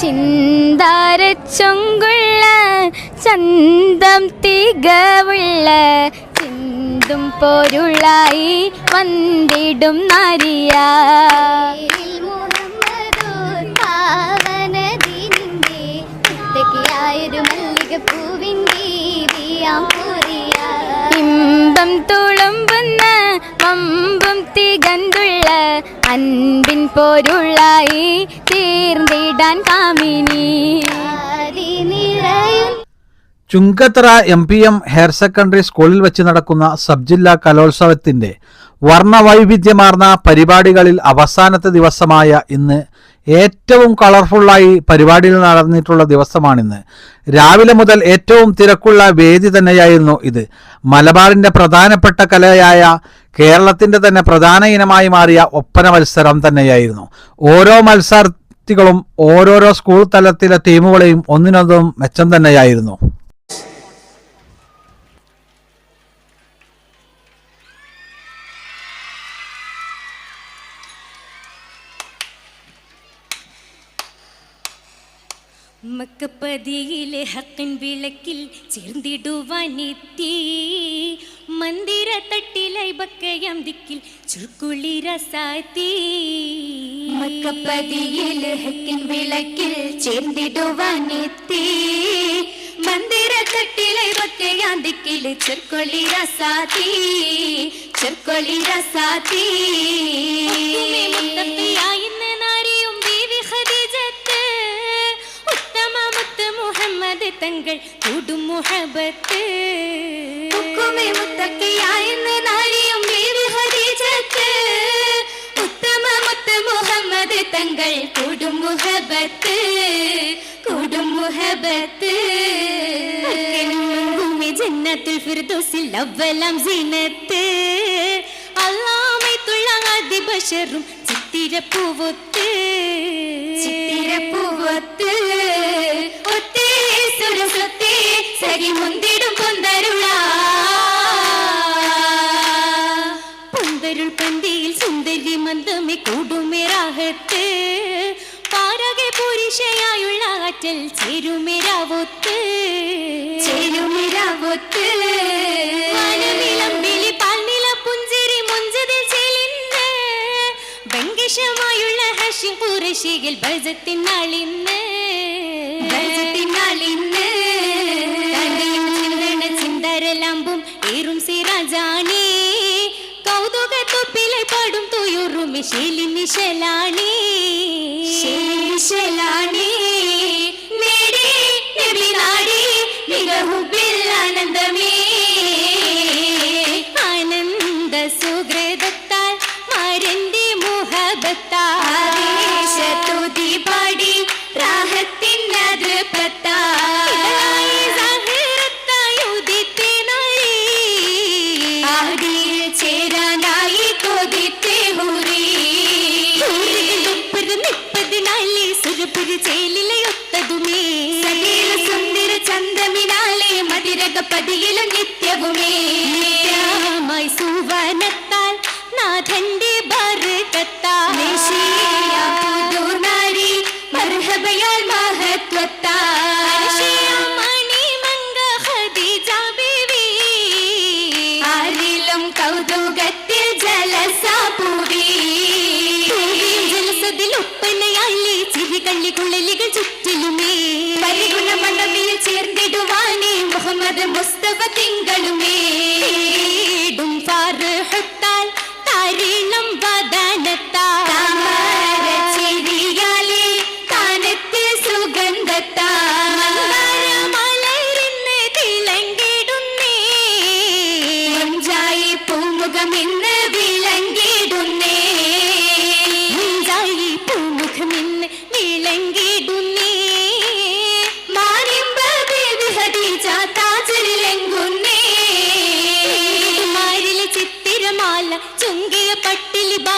ചിന്താരച്ചൊങ്കുള്ള ചന്തം തികവുള്ള ചിന്തും പോരുള്ളായി വന്നിടും നാരിയാ. ഇമ്പം തുളുമ്പുന്ന വമ്പും തികന്തുള്ള അൻപിൻ പോരുള്ളായി തീർന്നിടാൻ കാമിനി. Chungathara M P M higher secondary സ്കൂളിൽ വെച്ച് നടക്കുന്ന സബ് ജില്ലാ കലോത്സവത്തിന്റെ വർണവൈവിധ്യമാർന്ന പരിപാടികളിൽ അവസാനത്തെ ദിവസമായ ഇന്ന് ഏറ്റവും കളർഫുള്ളായി പരിപാടികൾ നടന്നിട്ടുള്ള ദിവസമാണിന്ന്. രാവിലെ മുതൽ ഏറ്റവും തിരക്കുള്ള വേദി തന്നെയായിരുന്നു ഇത്. മലബാറിന്റെ പ്രധാനപ്പെട്ട കലയായ കേരളത്തിന്റെ തന്നെ പ്രധാന ഇനമായി മാറിയ ഒപ്പന മത്സരം തന്നെയായിരുന്നു. ഓരോ മത്സരാർത്ഥികളും ഓരോരോ സ്കൂൾ തലത്തിലെ ടീമുകളെയും ഒന്നിനൊന്നും മെച്ചം തന്നെയായിരുന്നു. മക്കപ്പതിയിലെ ഹക്കൻ വിളക്കിൽ ചേർന്നിടുവാനെത്തി മന്ദിര തട്ടിലൈ ബക്കയം ദിക്കിൽ ചുരുക്കുള്ളി രസാത്തി മക്കപ്പതിയിൽ ഹക്കിൻ വിളക്കിൽ ചേർന്നിടുവാനെത്തി മന്ദിരത്തട്ടിലെ ബക്കയാന്തിക്കിൽ ചെർക്കൊള്ളി രസാത്തി ചെർക്കൊള്ളി രസാത്തി മുത്തപ്പിയായിന്ന് നാരിയും ബീവി ഖദീജത്ത് ഉത്തമ മുത്ത് മുഹമ്മദ് തങ്ങൾ കൂടും മുഹബത്ത് ഉക്കുമേ മുത്തക്കിയായെന്ന് നാരിയും ബീവി ഖദീജത്ത് ഉത്തമ മുത്ത് മുഹമ്മദ് തങ്ങൾ കൂടും മുഹബത്ത് കൂടും മുഹബത്ത്. ജന്നത്തുൽ ഫിർദൗസിൽ അവലാം സീനത്ത് അല്ലാമൈത്തുള്ള ആദി ബഷറും ചിത്തിരപ്പൂവൊത്ത്. ചിത്തിരപ്പൂവത്ത്. ഒത്തേ സുരസൊത്തേ സരി മുന്തിടും പൊന്തരുള. പൊന്തരുൾ പന്തിയിൽ സുന്ദരി മന്ദമി കൂടുമിറാഹത്ത് പാരകെ പുരുഷയായുള്ള ആറ്റൽ ചേരുമിരാവൊത്ത് ചേരുമിരാവൊത്ത് വാനവിളമ്പിലി പാൽനില പുഞ്ചിരി മുഞ്ചതിൽ ചെലിന്ന്. വെങ്കിഷമായുള്ള ഹഷിം കുറശികൾ ബജത്തിൻ തുയുറുമി ശീലി നിശലാണി. ശലാണി നേടി നാടി മികഹുബിൽ ആനന്ദമേ. മുപ്പതിനാലേ తింగళుమే.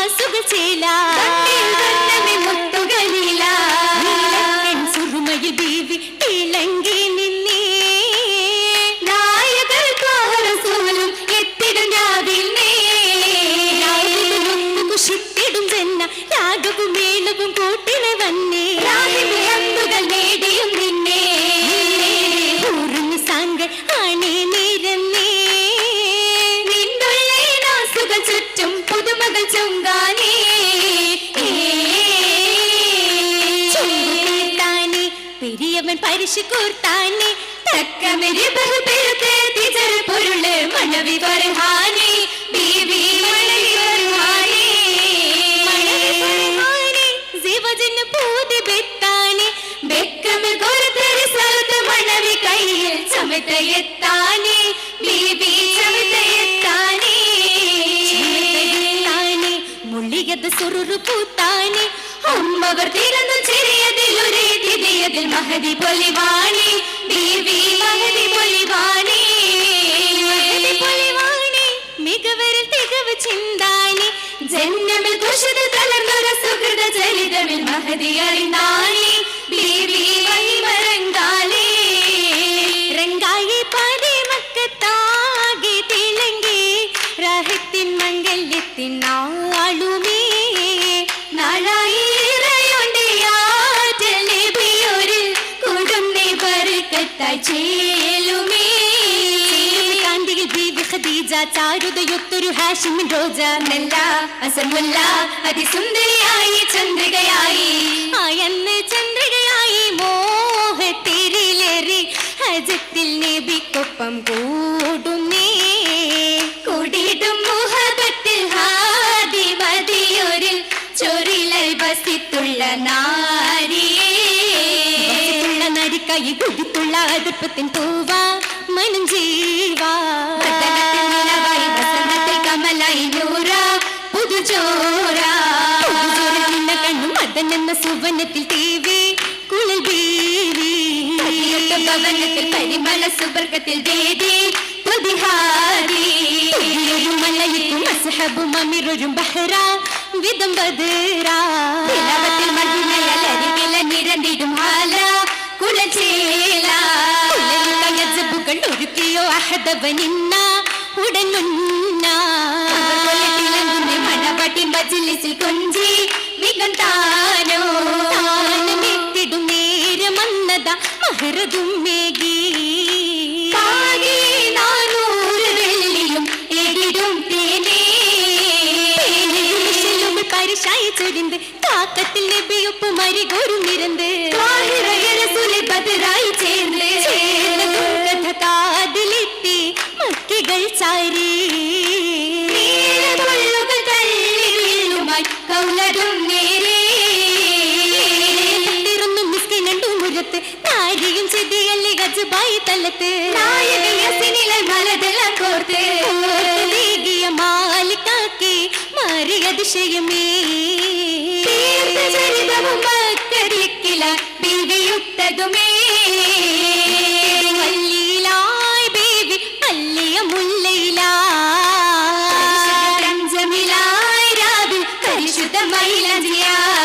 പട്ടിലി പെരിയവൻ പരിശു കൂർത്താനേ തക്കമെരി ബഹുപെരുത്തെ തിജർ പൊരുൾ മണവി വർഹാനേ ബീവി മണവി വർഹാനേ മണവാളേ, ജീവജന് പൂതി ബെത്താനേ ബെക്കമിൽ കൊരുത്തരി സ്ഥലത്ത് മണവി കയ്യിൽ ചമത്തയെത്താനേ ബീബി ചമത്തയെത്താനേ താനേ മുള്ളിയത് സുറുറു പൂത്താനേ അമ്മവർ തിരന്നു മഹതി പൊലിവാണി ബീവി മഹതി പൊലിവാണി. പൊലിവാണി മികവരിൽ തികവ് ചിന്താണി. ജന്മമിൽ കുശത തലർന്നൊരു സുഹൃത ചരിതമിൽ മഹതി അറിഞ്ഞാണി. ബീവി വഴിമരങ്കാലേ രംഗായി പാതി മക്കത്താകെ തിളങ്ങി. രാഹത്തിൻ മംഗല്യത്തിൻ ബർക്കത്തായി ചേലുമേ. കാന്തിയിൽ ചാരുതയൊത്തൊരു ഹാഷിമിൻ റോജ. നല്ല അസമുല്ല അതിസുന്ദരിയായി ചന്ദ്രികയായി. ആയന്ന് ചന്ദ്രികയായി മോഹത്തിരിലേറി. ഹജത്തിൽ നബിക്കൊപ്പം കൂടുന്നേ. കൂടിയിട്ടും കുതിത്തുള്ള അതിർപ്പത്തിൻ പൂവാ മനം ജീവാ. കമലായി നൂറ പുതുചോര നിന്ന കണ്ണും മദനെന്ന സുവനത്തിൽ തീവി കുളിൽ ബീവി ഭവനത്തിൽ പരിമള സുബർഗത്തിൽ ദേവി പുതിഹാരി ഒരു മലയിക്കും അസഹബും അമിറൊരും ബഹ്റ വിധം ബദറാ. നിരന്നിടും ഹാല. കുലചേല. ഗജബുകൾ ഒരുക്കിയോ അഹദവനിന്ന ഉടനുന്ന. തിളങ്ങുന്ന മണവാട്ടി മജിലിസിൽ കൊഞ്ചി മികന്താനോ താനമെത്തിടും നേരമന്നത മഹറതും മേകി. തേനേ. പരിശായി ചൊരിந்து റസൂലെ ബദറായി ചേർന്ന്. കഥ കാതിലെത്തി മക്കികൾ ചാരി. മാലിക്കാക്കി മാറി രഞ്ജമിലായി രാവിൽ പരിശുദ്ധ മൈലജിയായി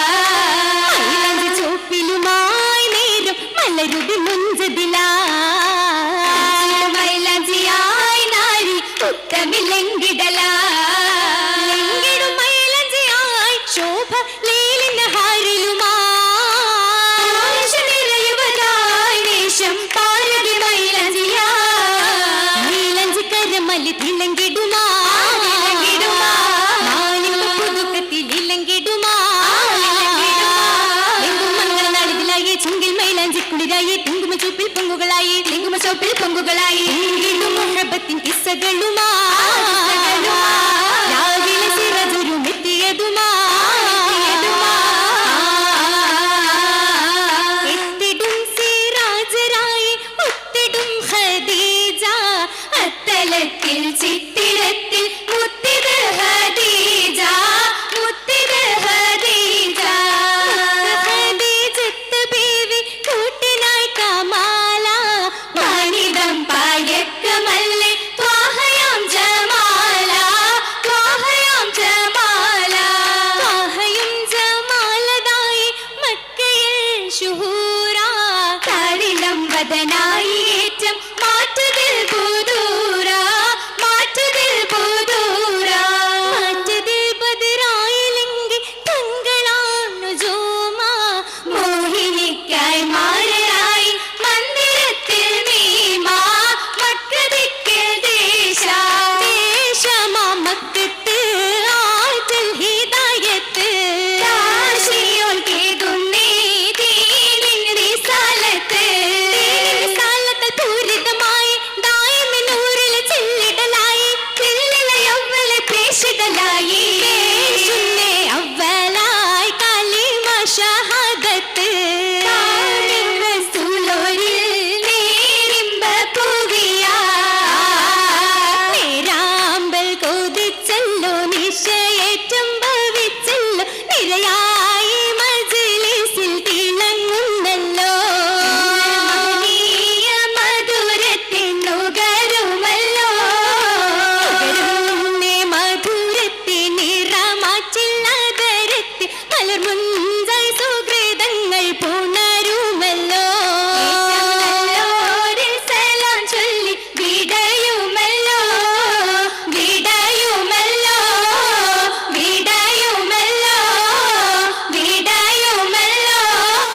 പൊങ്കുകളായി തിങ്കിടും മുഹബത്തിൻ കിസ്സകളുമാ